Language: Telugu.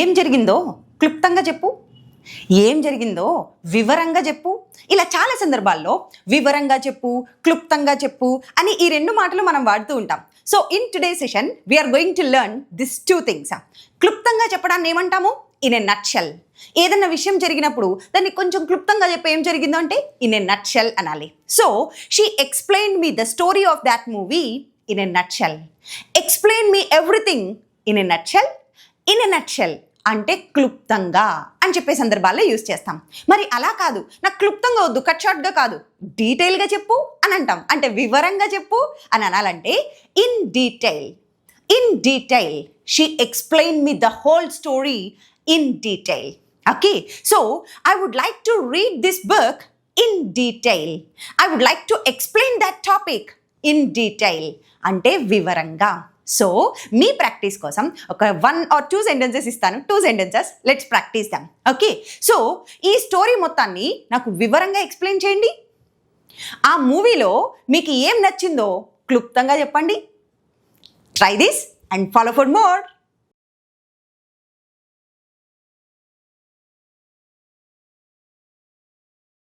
ఏం జరిగిందో క్లుప్తంగా చెప్పు. ఏం జరిగిందో వివరంగా చెప్పు. ఇలా చాలా సందర్భాల్లో వివరంగా చెప్పు క్లుప్తంగా చెప్పు అని ఈ రెండు మాటలు మనం వాడుతూ ఉంటాం. So in today session we're going to learn this two things క్లుప్తంగా చెప్పడాన్ని ఏమంటాము? ఇన్ ఎ నట్షల్ ఏదన్నా విషయం జరిగినప్పుడు దాన్ని కొంచెం క్లుప్తంగా చెప్పి ఏం జరిగిందో అంటే ఇన్ ఎ నట్షల్ అనాలి. So she explain me the story of that movie in a nutshell explain me everything in a nutshell in a nutshell అంటే క్లుప్తంగా అని చెప్పే సందర్భాల్లో యూజ్ చేస్తాం. మరి అలా కాదు నాకు క్లుప్తంగా వద్దు కట్ షార్ట్గా కాదు డీటెయిల్గా చెప్పు అని అంటాం. అంటే వివరంగా చెప్పు అని అనాలంటే in detail in detail she explain me the whole story in detail okay so I would like to read this book in detail I would like to explain that topic in detail అంటే వివరంగా. సో మీ ప్రాక్టీస్ కోసం ఒక వన్ ఆర్ టూ సెంటెన్సెస్ ఇస్తాను. Two sentences let's practice them okay so ఈ స్టోరీ మొత్తాన్ని నాకు వివరంగా ఎక్స్ప్లెయిన్ చేయండి. ఆ మూవీలో మీకు ఏం నచ్చిందో క్లుప్తంగా చెప్పండి. Try this and follow for more